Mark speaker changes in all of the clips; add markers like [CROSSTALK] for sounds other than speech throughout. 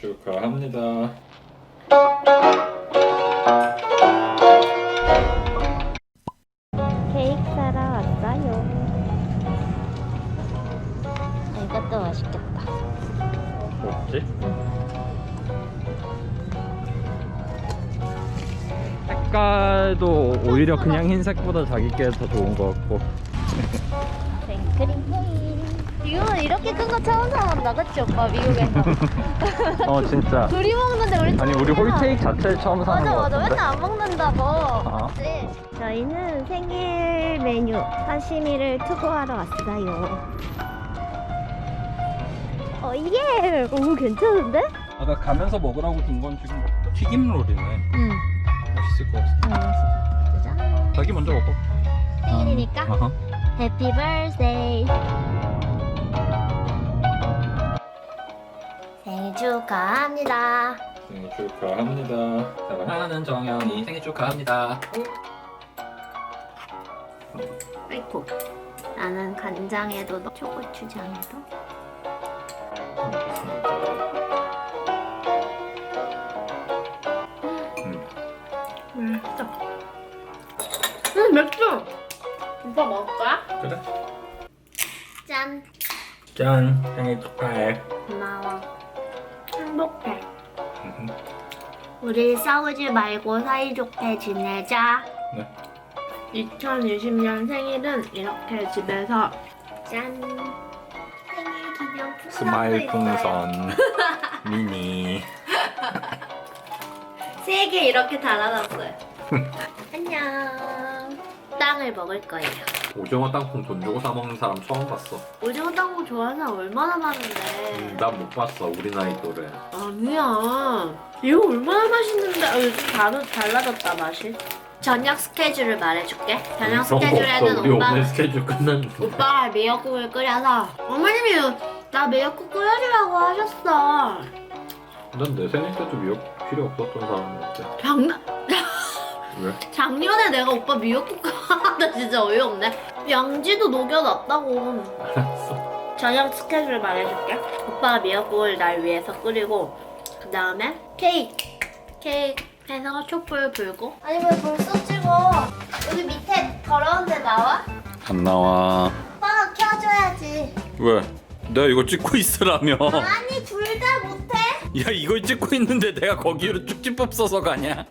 Speaker 1: 축하합니다.
Speaker 2: 케이크 사러 왔어요. 아, 이것도 맛있겠다.
Speaker 1: 뭐지? 색깔도 오히려 그냥 흰색보다 자기께 더 좋은 것 같고
Speaker 2: 생크림 케이크. 이거는 이렇게 큰 거 처음 사온다, 그치 오빠 미국에서? [LAUGHS]
Speaker 1: 어 진짜 [LAUGHS]
Speaker 2: 둘이 먹는데 우리
Speaker 1: 아니 우리
Speaker 2: 처음이야.
Speaker 1: 홀케이크 자체를 처음 사는
Speaker 2: 맞아
Speaker 1: 것
Speaker 2: 맞아
Speaker 1: 같은데
Speaker 2: 맨날 안 먹는다고.
Speaker 1: 아.
Speaker 2: 네. 저희는 생일 메뉴 사시미를 투고하러 왔어요. 어 이게 오 괜찮은데?
Speaker 1: 아까 가면서 먹으라고 둔건 지금 튀김 롤이네
Speaker 2: 응.
Speaker 1: 맛있을 것 같아
Speaker 2: 짜잔.
Speaker 1: 자기 먼저 먹어
Speaker 2: 생일이니까
Speaker 1: 어허.
Speaker 2: 해피 버스데이. 생일 축하합니다.
Speaker 1: 생일 축하합니다 사랑하는 정영이 생일 축하합니다
Speaker 2: 아이고. 나는 간장에도 넣, 초고추장에도.
Speaker 1: 음,
Speaker 2: 맛있다. 음 맥주. 오빠 먹을 거야?
Speaker 1: 그래
Speaker 2: 짠.
Speaker 1: 짠 생일 축하해
Speaker 2: 고마워. 행복해.
Speaker 1: 음,
Speaker 2: 우리 싸우지 말고 사이좋게 지내자.
Speaker 1: 네.
Speaker 2: 2020년 생일은 이렇게 집에서 짠. 생일 기념 풍선도
Speaker 1: 스마일. 풍선 [LAUGHS] 미니
Speaker 2: 세 개 이렇게 달아놨어요. [LAUGHS] 안녕. 땅을 먹을 거예요.
Speaker 1: 오징어 땅콩 돈 주고 사 먹는 사람 처음 봤어
Speaker 2: 오징어 땅콩 좋아하는 사람 얼마나 많은데.
Speaker 1: 난 못 봤어 우리 나이 또래
Speaker 2: 아니야. 이거 얼마나 맛있는데. 아, 요즘 다르, 달라졌다, 맛이. 저녁 스케줄을 말해줄게. 저녁
Speaker 1: 그런 거 없어.
Speaker 2: 스케줄에는 오빠,
Speaker 1: 오늘 스케줄 끝났는데
Speaker 2: 오빠가 미역국을 끓여서 어머님이 나 미역국 끓여주라고 하셨어.
Speaker 1: 난내 생일 때도 미역 필요 없었던 사람인데
Speaker 2: 장난,
Speaker 1: 왜? [LAUGHS]
Speaker 2: 작년에 내가 오빠 미역국 [LAUGHS] 하는데 진짜 어이없네. 양지도 녹여놨다고.
Speaker 1: 알았어
Speaker 2: 저녁 스케줄 말해줄게. 오빠가 미역국을 날 위해서 끓이고 그 다음에 케이크 케이크 해서 촛불 불고 아니 왜 벌써 찍어 여기 밑에 더러운 데 나와?
Speaker 1: 안 나와
Speaker 2: 오빠가 켜줘야지
Speaker 1: 왜? 내가 이거 찍고 있으라며
Speaker 2: 아니 둘 다 못해?
Speaker 1: 야 이걸 찍고 있는데 내가 거기로 쭉집법 써서 가냐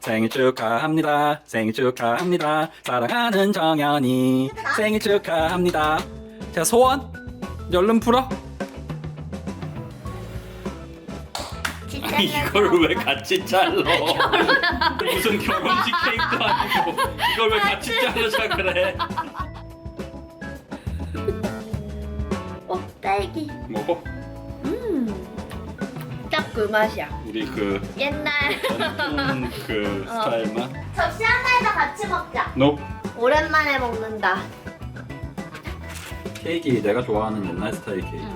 Speaker 1: 생일 축하합니다. 생일 축하합니다. 사랑하는 정연이. 생일 축하합니다. 자 소원? 얼른 풀어.
Speaker 2: 진짜
Speaker 1: 이걸 왜 같이 잘라? 무슨 결혼식 케이크도 아니고. 이걸 왜 같이. 자르자 그래?
Speaker 2: 어 딸기.
Speaker 1: 먹어
Speaker 2: 그 맛이야.
Speaker 1: 우리 그
Speaker 2: 옛날.
Speaker 1: 전통 그 [LAUGHS]
Speaker 2: 어.
Speaker 1: 스타일만?
Speaker 2: 접시 하나에다 같이 먹자.
Speaker 1: 노
Speaker 2: 오랜만에 먹는다.
Speaker 1: 케이크 내가 좋아하는 옛날 스타일 케이크.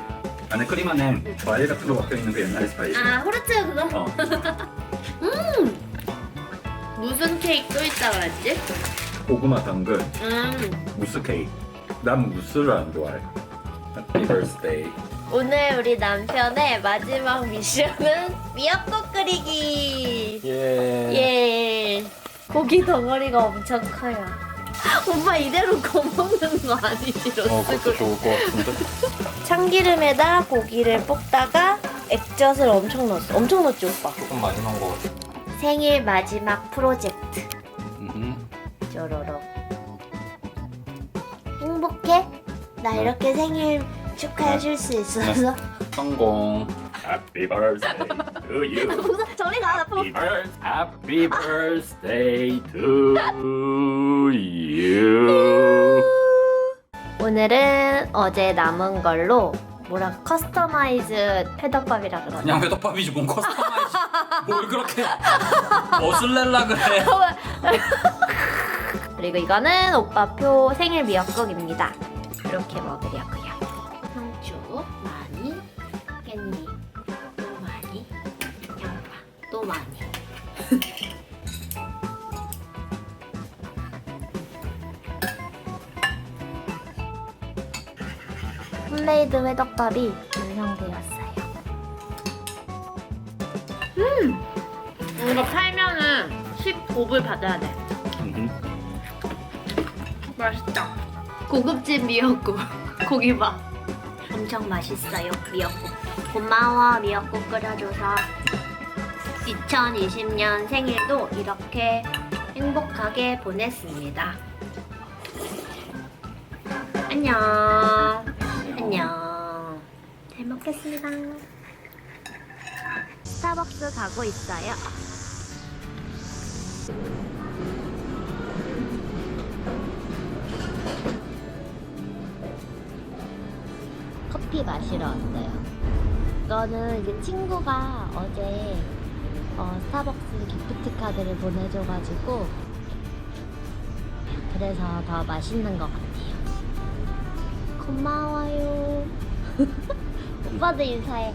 Speaker 1: 안에 크림 안에 과일 같은 거 박혀 있는 그 옛날 스타일.
Speaker 2: 아 호르츠 그거?
Speaker 1: 어. [LAUGHS]
Speaker 2: 무슨 케이크 또 있다 그랬지?
Speaker 1: 고구마 당근.
Speaker 2: 음.
Speaker 1: 무스 케이크. 난 무스를 안 좋아해 해피 버스데이
Speaker 2: 오늘 우리 남편의 마지막 미션은 미역국 끓이기.
Speaker 1: 예.
Speaker 2: 예. 고기 덩어리가 엄청 커요. 오빠 이대로 거먹는 거 아니지
Speaker 1: 어 그것도 좋을 것 같은데?
Speaker 2: 참기름에다 고기를 볶다가 액젓을 엄청 넣었어. 엄청 넣었지 오빠?
Speaker 1: 조금 많이 넣은 것 같아.
Speaker 2: 생일 마지막 프로젝트.
Speaker 1: 음흠.
Speaker 2: 쪼로록 행복해? 나
Speaker 1: 네.
Speaker 2: 이렇게 생일 축하해 줄 수 있어서
Speaker 1: 성공 Happy birthday to you
Speaker 2: 저리 가 나.
Speaker 1: Happy, birth- happy birthday to you
Speaker 2: 오늘은 어제 남은 걸로 뭐라 커스터마이즈 회덮밥이라 그러나?
Speaker 1: 그냥 회덮밥이지 뭔 커스터마이즈 [LAUGHS] 뭘 그렇게 멋을 낼라 그래 [LAUGHS]
Speaker 2: 그리고 이거는 오빠표 생일 미역국입니다. 이렇게 먹으려고요. 상추 많이, 깻잎 또 많이, 양파 또 많이. [LAUGHS] 홈메이드 회덮밥이 완성되었어요. 음! 이거 팔면은 15불 받아야 돼.
Speaker 1: 음.
Speaker 2: 맛있다. 고급진 미역국. [LAUGHS] 고기 봐. 엄청 맛있어요, 미역국. 고마워, 미역국 끓여줘서. 2020년 생일도 이렇게 행복하게 보냈습니다. 안녕. 안녕. 잘 먹겠습니다. 스타벅스 가고 있어요. 커피 마시러 왔어요. 이거는 이제 친구가 어제 어, 스타벅스 기프트 카드를 보내줘가지고 그래서 더 맛있는 것 같아요. 고마워요. [LAUGHS] 오빠도 인사해.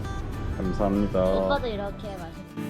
Speaker 1: 감사합니다.
Speaker 2: 오빠도 이렇게 맛있.